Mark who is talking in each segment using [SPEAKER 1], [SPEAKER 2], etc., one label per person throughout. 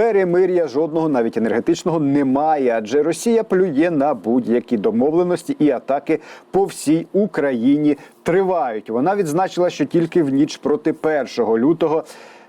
[SPEAKER 1] перемир'я жодного, навіть енергетичного, немає, адже Росія плює на будь-які домовленості і атаки по всій Україні тривають. Вона відзначила, що тільки в ніч проти 1 лютого.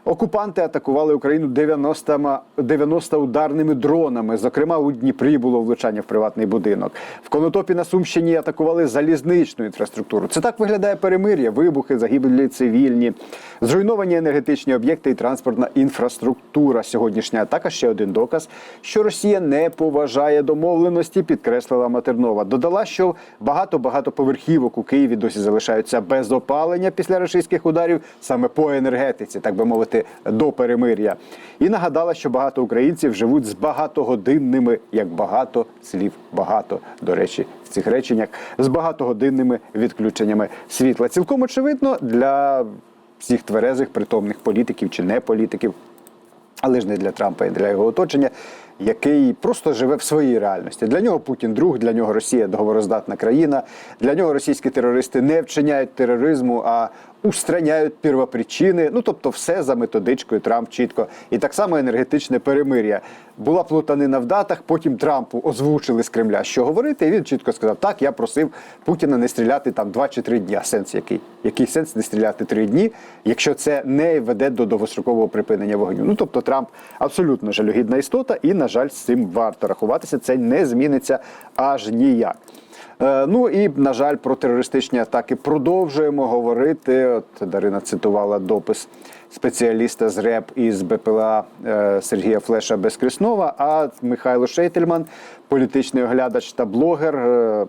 [SPEAKER 1] Окупанти атакували Україну 90, ма- 90 ударними дронами. Зокрема, у Дніпрі було влучання в приватний будинок. В Конотопі на Сумщині атакували залізничну інфраструктуру. Це так виглядає перемир'я, вибухи, загиблі цивільні, зруйновані енергетичні об'єкти і транспортна інфраструктура. Сьогоднішня атака ще один доказ, що Росія не поважає домовленості, підкреслила Матернова. Додала, що багато багатоповерхівок у Києві досі залишаються без опалення після російських ударів саме по енергетиці, так би мовити, до перемир'я. І нагадала, що багато українців живуть з багатогодинними, як багато слів багато. До речі, в цих реченнях з багатогодинними відключеннями світла. Цілком очевидно для всіх тверезих, притомних політиків чи не політиків, але ж не для Трампа і для його оточення, який просто живе в своїй реальності. Для нього Путін друг, для нього Росія договороздатна країна. Для нього російські терористи не вчиняють тероризму, а устраняють первопричини. Ну тобто, все за методичкою Трамп чітко. І так само енергетичне перемир'я. Була плутанина в датах. Потім Трампу озвучили з Кремля, що говорити. І він чітко сказав: так, я просив Путіна не стріляти там 2 чи 3 дні. А сенс який? Який сенс не стріляти 3 дні, якщо це не веде до довгострокового припинення вогню? Ну тобто Трамп абсолютно жалюгідна істота, і на жаль, з цим варто рахуватися. Це не зміниться аж ніяк. Е, Ну і на жаль, про терористичні атаки продовжуємо говорити. От Дарина цитувала допис спеціаліста з РЕП із БПЛА е, Сергія Флеша Безкреснова. А Михайло Шейтельман, політичний оглядач та блогер, е,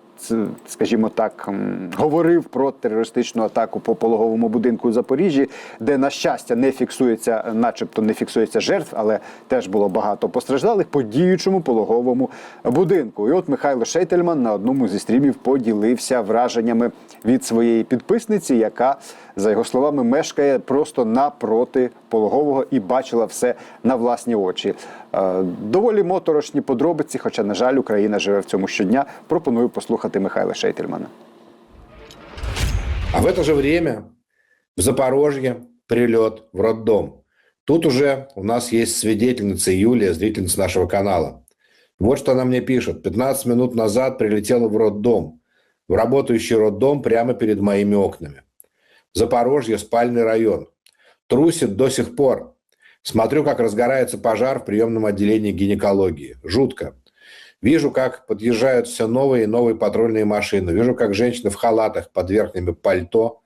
[SPEAKER 1] скажімо так, говорив про терористичну атаку по пологовому будинку у Запоріжжі, де на щастя не фіксується, начебто не фіксується жертв, але теж було багато постраждалих по діючому пологовому будинку. І от Михайло Шейтельман на одному зі стрімів поділився враженнями від своєї підписниці, яка, за його словами, мешкає просто напроти пологового і бачила все на власні очі. Е, Доволі моторошні подробиці, хоча, на жаль, Україна живе в цьому щодня. Пропоную послухати Михайла Шейтельмана.
[SPEAKER 2] А в это же время в Запорожье прилет в роддом. Тут уже у нас есть свидетельница Юлия, зрительница нашего канала. Вот что она мне пишет. 15 минут назад прилетела в роддом. В работающий роддом прямо перед моими окнами. Запорожье, спальный район. Трусит до сих пор. Смотрю, как разгорается пожар в приемном отделении гинекологии. Жутко. Вижу, как подъезжают все новые и новые патрульные машины. Вижу, как женщины в халатах под верхними пальто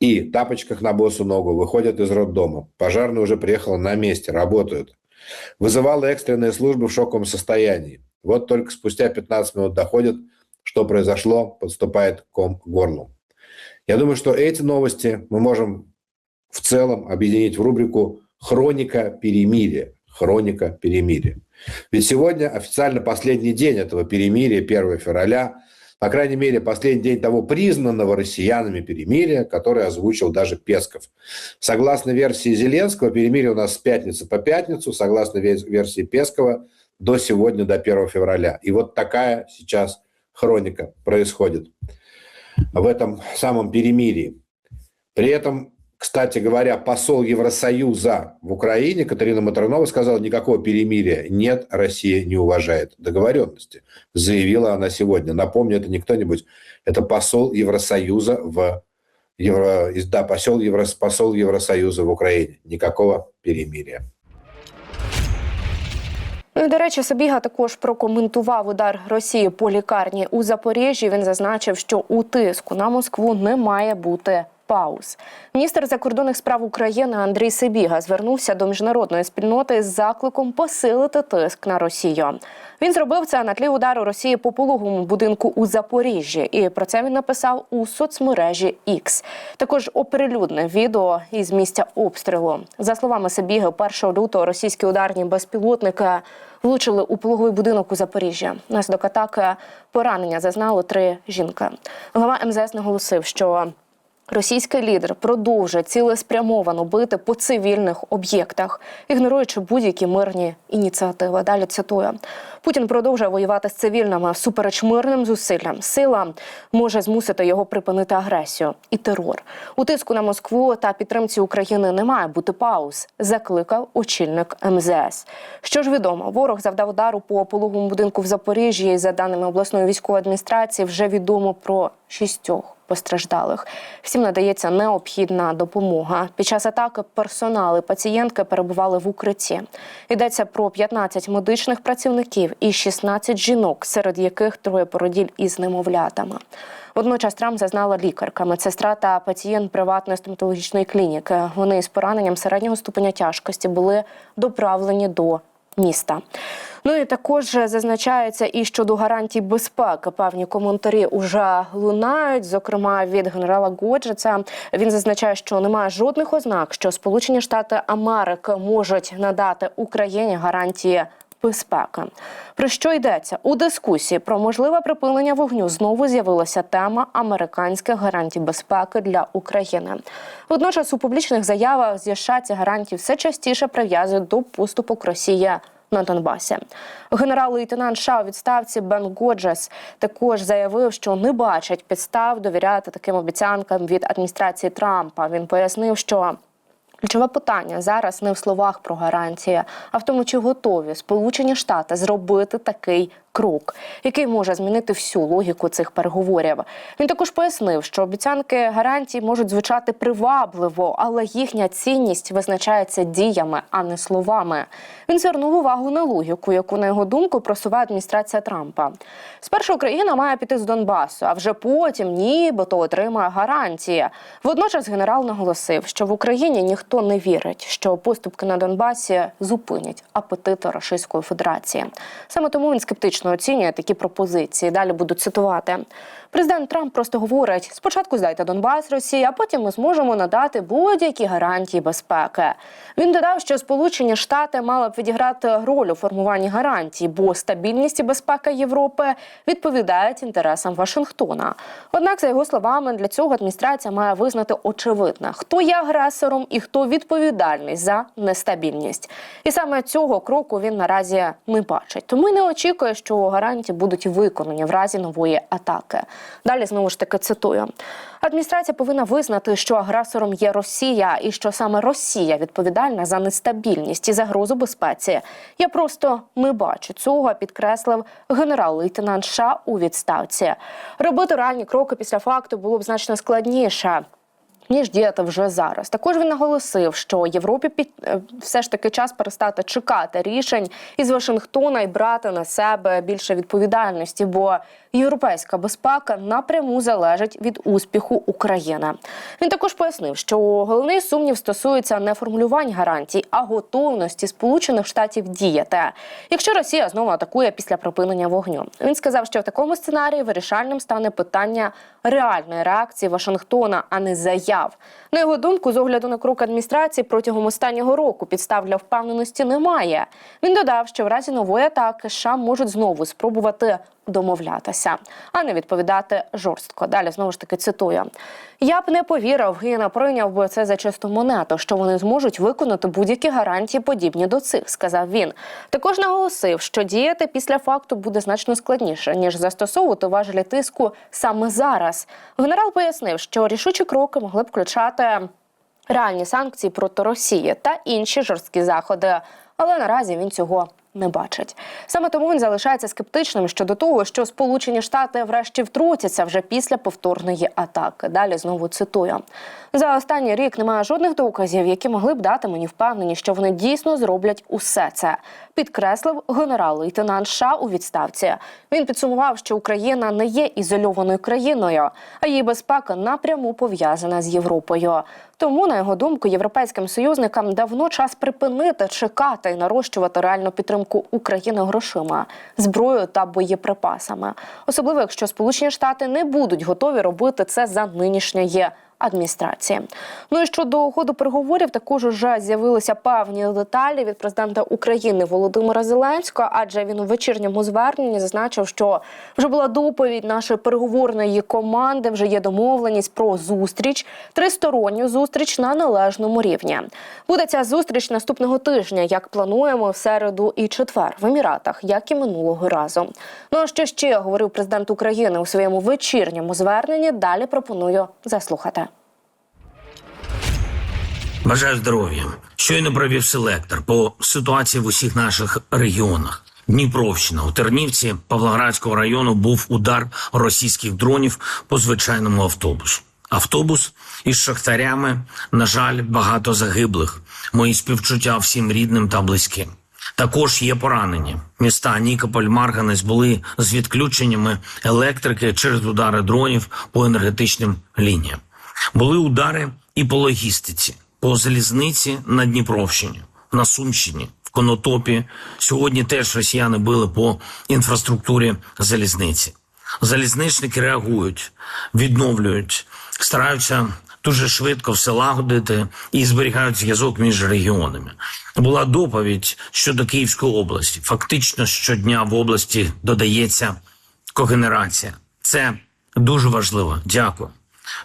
[SPEAKER 2] и тапочках на босу ногу выходят из роддома. Пожарная уже приехала на месте, работают. Вызывала экстренные службы в шоковом состоянии. Вот только спустя 15 минут доходит, что произошло, подступает ком к горлу. Я думаю, что эти новости мы можем в целом объединить в рубрику «Хроника перемирия». Хроника перемирия. Ведь сегодня официально последний день этого перемирия, 1 февраля, по крайней мере, последний день того признанного россиянами перемирия, который озвучил даже Песков. Согласно версии Зеленского, перемирие у нас с пятницы по пятницу, согласно ве- версии Пескова, до сегодня, до 1 февраля. И вот такая сейчас хроника происходит в этом самом перемирии. При этом, кстати говоря, посол Евросоюза в Украине Катерина Матернова сказала, никакого перемирия нет, Россия не уважает договоренности. Заявила она сегодня. Напомню, это не кто-нибудь, это посол Евросоюза в Евро... Да, посол, Евро... посол Евросоюза в Украине. Никакого перемирия.
[SPEAKER 3] Ну, до речі, Собіга також прокоментував удар Росії по лікарні у Запоріжжі. Він зазначив, що у тиску на Москву не має бути пауз. Міністр закордонних справ України Андрій Сибіга звернувся до міжнародної спільноти з закликом посилити тиск на Росію. Він зробив це на тлі удару Росії по пологовому будинку у Запоріжжі. І про це він написав у соцмережі X. Також оприлюднив відео із місця обстрілу. За словами Сибіги, 1 лютого російські ударні безпілотники влучили у пологовий будинок у Запоріжжі. Наслідок атаки поранення зазнали три жінки. Голова МЗС наголосив, що Російський лідер продовжує цілеспрямовано бити по цивільних об'єктах, ігноруючи будь-які мирні ініціативи. Далі цитую: Путін продовжує воювати з цивільними всупереч мирним зусиллям. Сила може змусити його припинити агресію і терор. У тиску на Москву та підтримці України не має бути пауз. Закликав очільник МЗС. Що ж відомо, ворог завдав удару по пологовому будинку в Запоріжжі. За даними обласної військової адміністрації, вже відомо про шістьох постраждалих. Всім надається необхідна допомога. Під час атаки персонали пацієнтки перебували в укритті. Йдеться про 15 медичних працівників і 16 жінок, серед яких троє породіль із немовлятами. Водночас травм зазнала лікарка, медсестра та пацієнт приватної стоматологічної клініки. Вони з пораненням середнього ступеня тяжкості були доправлені до міста. Ну і також зазначається і щодо гарантій безпеки. Певні коментарі вже лунають. Зокрема, від генерала Годжеца він зазначає, що немає жодних ознак, що Сполучені Штати Америки можуть надати Україні гарантії. Безпеки про що йдеться у дискусії про можливе припинення вогню? Знову з'явилася тема американських гарантій безпеки для України. Водночас у публічних заявах США ці гарантії все частіше прив'язують до поступок Росії на Донбасі. Генерал-лейтенант США у відставці Бен Годжес також заявив, що не бачить підстав довіряти таким обіцянкам від адміністрації Трампа. Він пояснив, що Ключове питання зараз не в словах про гарантії, а в тому, чи готові Сполучені Штати зробити такий крок, який може змінити всю логіку цих переговорів. Він також пояснив, що обіцянки гарантій можуть звучати привабливо, але їхня цінність визначається діями, а не словами. Він звернув увагу на логіку, яку на його думку просуває адміністрація Трампа. Спершу Україна має піти з Донбасу, а вже потім нібито отримає гарантії. Водночас генерал наголосив, що в Україні ніхто не вірить, що поступки на Донбасі зупинять апетити Російської Федерації. Саме тому він скептично оцінює такі пропозиції. Далі буду цитувати. Президент Трамп просто говорить: спочатку здайте Донбас Росії, а потім ми зможемо надати будь-які гарантії безпеки. Він додав, що Сполучені Штати мали б відіграти роль у формуванні гарантій, бо стабільність і безпека Європи відповідають інтересам Вашингтона. Однак, за його словами, для цього адміністрація має визнати очевидне, хто є агресором і хто відповідальний за нестабільність. І саме цього кроку він наразі не бачить. Тому не очікує, що гарантії будуть виконані в разі нової атаки. Далі знову ж таки цитую: адміністрація повинна визнати, що агресором є Росія, і що саме Росія відповідальна за нестабільність і загрозу безпеці. Я просто не бачу цього, підкреслив генерал-лейтенант США у відставці. Робити реальні кроки після факту було б значно складніше ніж діяти вже зараз. Також він наголосив, що Європі під е, все ж таки час перестати чекати рішень із Вашингтона і брати на себе більше відповідальності, бо європейська безпека напряму залежить від успіху України. Він також пояснив, що головний сумнів стосується не формулювань гарантій, а готовності Сполучених Штатів діяти, якщо Росія знову атакує після припинення вогню. Він сказав, що в такому сценарії вирішальним стане питання реальної реакції Вашингтона, а не заяв. На його думку, з огляду на крок адміністрації протягом останнього року підстав для впевненості немає. Він додав, що в разі нової атаки США можуть знову спробувати домовлятися, а не відповідати жорстко. Далі знову ж таки цитую: я б не повірив і не прийняв би це за чисту монету, що вони зможуть виконати будь-які гарантії, подібні до цих, сказав він. Також наголосив, що діяти після факту буде значно складніше ніж застосовувати важелі тиску саме зараз. Генерал пояснив, що рішучі кроки могли б включати. Реальні санкції проти Росії та інші жорсткі заходи, але наразі він цього не бачить. Саме тому він залишається скептичним щодо того, що Сполучені Штати врешті втрутяться вже після повторної атаки. Далі знову цитую: за останній рік немає жодних доказів, які могли б дати мені впевненість, що вони дійсно зроблять усе це. Підкреслив генерал-лейтенант США у відставці. Він підсумував, що Україна не є ізольованою країною, а її безпека напряму пов'язана з Європою. Тому, на його думку, європейським союзникам давно час припинити чекати і нарощувати реальну підтримку України грошима, зброєю та боєприпасами, особливо якщо Сполучені Штати не будуть готові робити це за нинішньої адміністрації. Ну і щодо ходу переговорів, також уже з'явилися певні деталі від президента України Володимира Зеленського, адже він у вечірньому зверненні зазначив, що вже була доповідь нашої переговорної команди. Вже є домовленість про зустріч, тристоронню зустріч на належному рівні. Буде ця зустріч наступного тижня, як плануємо в середу і четвер в Еміратах, як і минулого разу. Ну а що ще говорив президент України у своєму вечірньому зверненні? Далі пропоную заслухати.
[SPEAKER 4] Бажаю здоров'я. Щойно провів селектор по ситуації в усіх наших регіонах. Дніпровщина у Тернівці Павлоградського району був удар російських дронів по звичайному автобусу. Автобус із шахтарями, на жаль, багато загиблих. Мої співчуття всім рідним та близьким. Також є поранені. Міста Нікополь, Марганець були з відключеннями електрики через удари дронів по енергетичним лініям. Були удари і по логістиці, по залізниці на Дніпровщині, на Сумщині, в Конотопі. Сьогодні теж росіяни били по інфраструктурі залізниці. Залізничники реагують, відновлюють, стараються дуже швидко все лагодити і зберігають зв'язок між регіонами. Була доповідь щодо Київської області. Фактично щодня в області додається когенерація. Це дуже важливо. Дякую.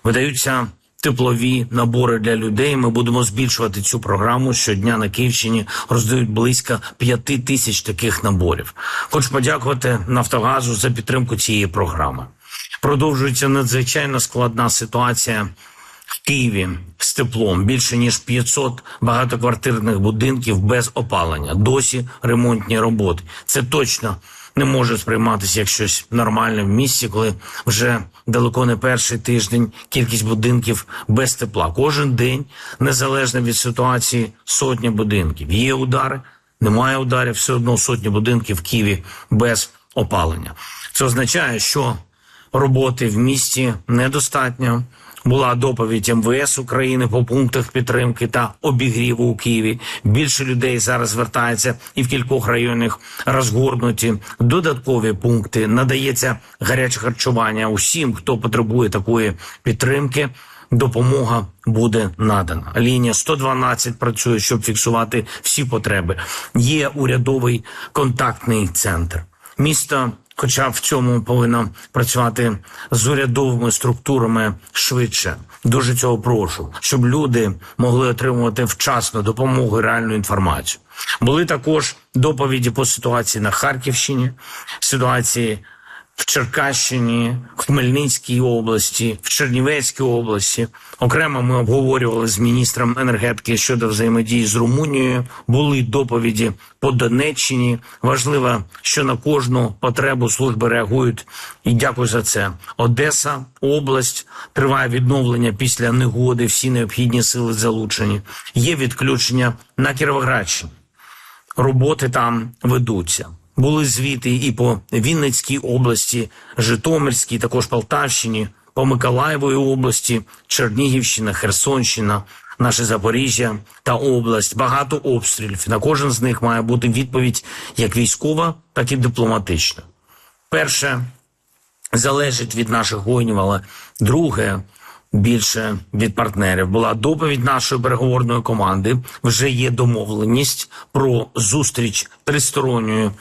[SPEAKER 4] Видаються теплові набори для людей. Ми будемо збільшувати цю програму. Щодня на Київщині роздають близько п'яти тисяч таких наборів. Хочу подякувати Нафтогазу за підтримку цієї програми. Продовжується надзвичайно складна ситуація в Києві з теплом. Більше ніж 500 багатоквартирних будинків без опалення. Досі ремонтні роботи. Це точно не може сприйматися як щось нормальне в місті, коли вже далеко не перший тиждень кількість будинків без тепла. Кожен день, незалежно від ситуації, сотня будинків. Є удари, немає ударів, все одно сотні будинків в Києві без опалення. Це означає, що роботи в місті недостатньо. Була доповідь МВС України по пунктах підтримки та обігріву у Києві. Більше людей зараз звертається і в кількох районах розгорнуті додаткові пункти. Надається гаряче харчування усім, хто потребує такої підтримки. Допомога буде надана. Лінія 112 працює, щоб фіксувати всі потреби. Є урядовий контактний центр. Місто, хоча в цьому повинно працювати з урядовими структурами швидше. Дуже цього прошу, щоб люди могли отримувати вчасно допомогу і реальну інформацію. Були також доповіді по ситуації на Харківщині, ситуації в Черкащині, в Хмельницькій області, в Чернівецькій області. Окремо ми обговорювали з міністром енергетики щодо взаємодії з Румунією. Були доповіді по Донеччині. Важливо, що на кожну потребу служби реагують. І дякую за це. Одеса, область триває відновлення після негоди. Всі необхідні сили залучені. Є відключення на Кіровоградщині роботи там ведуться. Були звіти і по Вінницькій області, Житомирській, також Полтавщині, по Миколаєвої області, Чернігівщина, Херсонщина, наше Запоріжжя та область. Багато обстрілів. На кожен з них має бути відповідь як військова, так і дипломатична. Перше залежить від наших воїнів, але друге більше від партнерів. Була доповідь нашої переговорної команди. Вже є домовленість про зустріч тристоронньою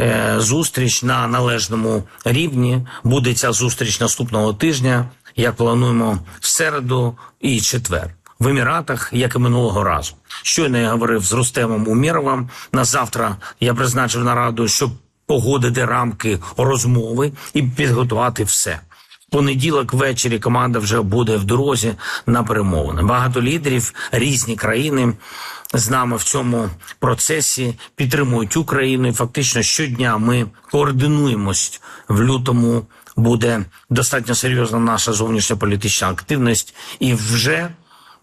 [SPEAKER 4] е, зустріч на належному рівні. Буде ця зустріч наступного тижня. Як плануємо в середу і четвер. В Еміратах, як і минулого разу, щойно я говорив з Рустемом Умєровим. На завтра я призначив нараду, щоб погодити рамки розмови і підготувати все. Понеділок ввечері команда вже буде в дорозі на перемовини. Багато лідерів різні країни з нами в цьому процесі підтримують Україну. І фактично щодня ми координуємось в лютому. Буде достатньо серйозна наша зовнішня політична активність, і вже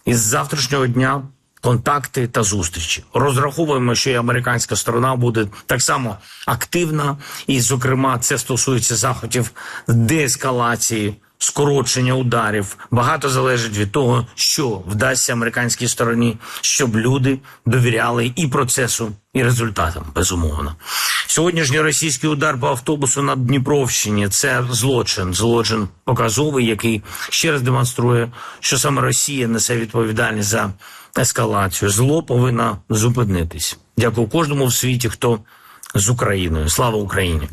[SPEAKER 4] із завтрашнього дня контакти та зустрічі. Розраховуємо, що і американська сторона буде так само активна, і, зокрема, це стосується заходів деескалації, скорочення ударів. Багато залежить від того, що вдасться американській стороні, щоб люди довіряли і процесу, і результатам. Безумовно, Сьогоднішній російський удар по автобусу на Дніпровщині це злочин, злочин показовий, який ще раз демонструє, що саме Росія несе відповідальність за ескалацію. Зло повинно зупинитись. Дякую кожному в світі, хто з Україною. Слава Україні!